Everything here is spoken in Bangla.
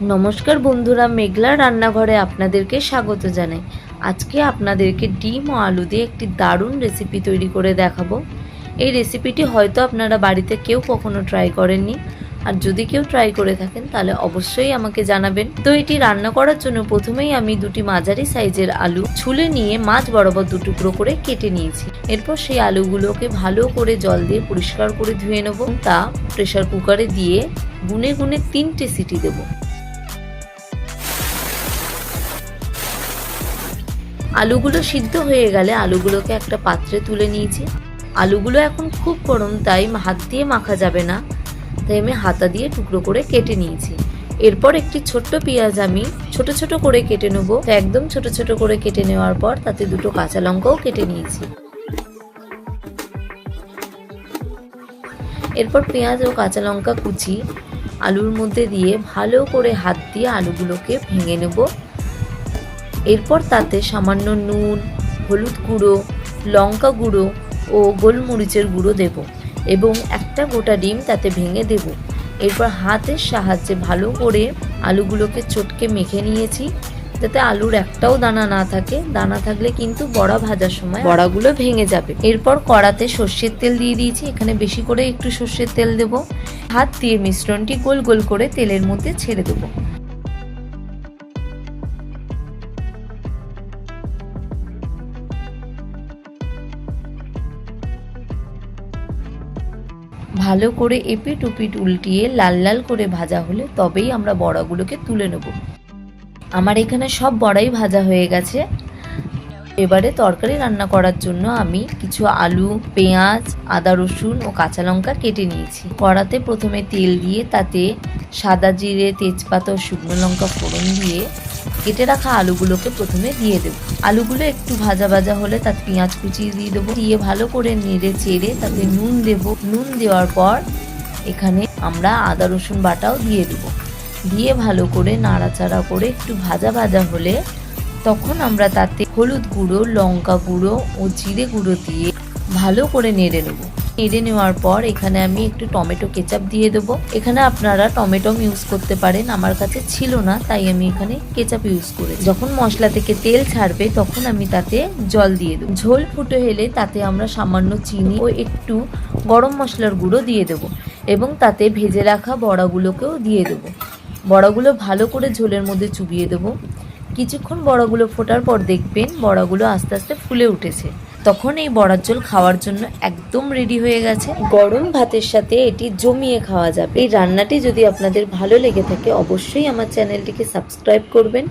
নমস্কার বন্ধুরা, মেঘলা রান্নাঘরে আপনাদেরকে স্বাগত জানাই। আজকে আপনাদেরকে ডিম ও আলু দিয়ে একটি দারুণ রেসিপি তৈরি করে দেখাবো। এই রেসিপিটি হয়তো আপনারা বাড়িতে কেউ কখনো ট্রাই করেননি। আর যদি কেউ ট্রাই করে থাকেন, তাহলে অবশ্যই আমাকে জানাবেন। তো এটি রান্না করার জন্য প্রথমেই আমি দুটি মাঝারি সাইজের আলু ছুলে নিয়ে মাছ বরাবর দু টুকরো করে কেটে নিয়েছি। এরপর সেই আলুগুলোকে ভালো করে জল দিয়ে পরিষ্কার করে ধুয়ে নেব। তা প্রেসার কুকারে দিয়ে গুনে গুনে তিনটে সিটি দেবো। আলুগুলো সিদ্ধ হয়ে গেলে আলুগুলোকে একটা পাত্রে তুলে নিয়েছি। আলুগুলো এখন খুব গরম, তাই হাত দিয়ে মাখা যাবে না। তাই আমি হাতা দিয়ে টুকরো করে কেটে নিয়েছি। এরপর একটি ছোট্ট পেঁয়াজ আমি ছোট ছোট করে কেটে নেব। একদম ছোট ছোট করে কেটে নেওয়ার পর তাতে দুটো কাঁচা লঙ্কাও কেটে নিয়েছি। এরপর পেঁয়াজ ও কাঁচা লঙ্কা কুচি আলুর মধ্যে দিয়ে ভালো করে হাত দিয়ে আলুগুলোকে ভেঙে নেব। এরপর তাতে সামান্য নুন হলুদ গুঁড়ো লঙ্কা গুঁড়ো ও গোলমরিচের গুঁড়ো দেব এবং একটা গোটা ডিম তাতে ভেঙে দেব। এরপর হাতের সাহায্যে ভালো করে আলুগুলোকে চটকে মেখে নিয়েছি। যাতে আলুর একটাও দানা না থাকে। দানা থাকলে কিন্তু বড়া ভাজার সময় বড়াগুলো ভেঙে যাবে। এরপর কড়াতে সর্ষের তেল দিয়ে দিয়েছি। এখানে বেশি করে একটু সর্ষের তেল দেব। হাত দিয়ে মিশ্রণটি গোল গোল করে তেলের মধ্যে ছেড়ে দেবো। ভালো করে এপিট উপিট উল্টিয়ে লাল লাল করে ভাজা হলে তবেই আমরা বড়াগুলোকে তুলে নেব। আমার এখানে সব বড়াই ভাজা হয়ে গেছে। এবারে তরকারি রান্না করার জন্য আমি কিছু আলু, পেঁয়াজ, আদা রসুন ও কাঁচা লঙ্কা কেটে নিয়েছি। কড়াতে প্রথমে তেল দিয়ে তাতে সাদা জিরে, তেজপাতা ও শুকনো লঙ্কা ফোড়ন দিয়ে কেটে রাখা আলুগুলোকে প্রথমে দিয়ে দেবো। আলুগুলো একটু ভাজা ভাজা হলে তাতে পেঁয়াজ কুচিয়ে দিয়ে দেবো। দিয়ে ভালো করে নেড়ে চেড়ে তাতে নুন দেব। নুন দেওয়ার পর এখানে আমরা আদা, রসুন বাটাও দিয়ে দেবো। দিয়ে ভালো করে নাড়াচাড়া করে একটু ভাজা ভাজা হলে তখন আমরা তাতে হলুদ গুঁড়ো, লঙ্কা গুঁড়ো ও জিরে গুঁড়ো দিয়ে ভালো করে নেড়ে নেব। নেড়ে নেওয়ার পর এখানে আমি একটু টমেটো কেচাপ দিয়ে দেবো। এখানে আপনারা টমেটো ইউজ করতে পারেন, আমার কাছে ছিল না, তাই আমি এখানে কেচাপ ইউজ করে যখন মশলা থেকে তেল ছাড়বে, তখন আমি তাতে জল দিয়ে দেবো। ঝোল ফুটে এলে তাতে আমরা সামান্য চিনি ও একটু গরম মশলার গুঁড়ো দিয়ে দেবো এবং তাতে ভেজে রাখা বড়াগুলোকেও দিয়ে দেবো। বড়াগুলো ভালো করে ঝোলের মধ্যে চুবিয়ে দেবো। কিছুক্ষণ বড়াগুলো ফোটার পর দেখবেন বড়াগুলো আস্তে আস্তে ফুলে উঠেছে। তখন এই বড়ার জল খাওয়ার জন্য একদম রেডি হয়ে গেছে। গরম ভাতের সাথে এটি জমিয়ে খাওয়া যাবে। এই রান্নাটি যদি আপনাদের ভালো লেগে থাকে, অবশ্যই আমার চ্যানেলটিকে সাবস্ক্রাইব করবেন।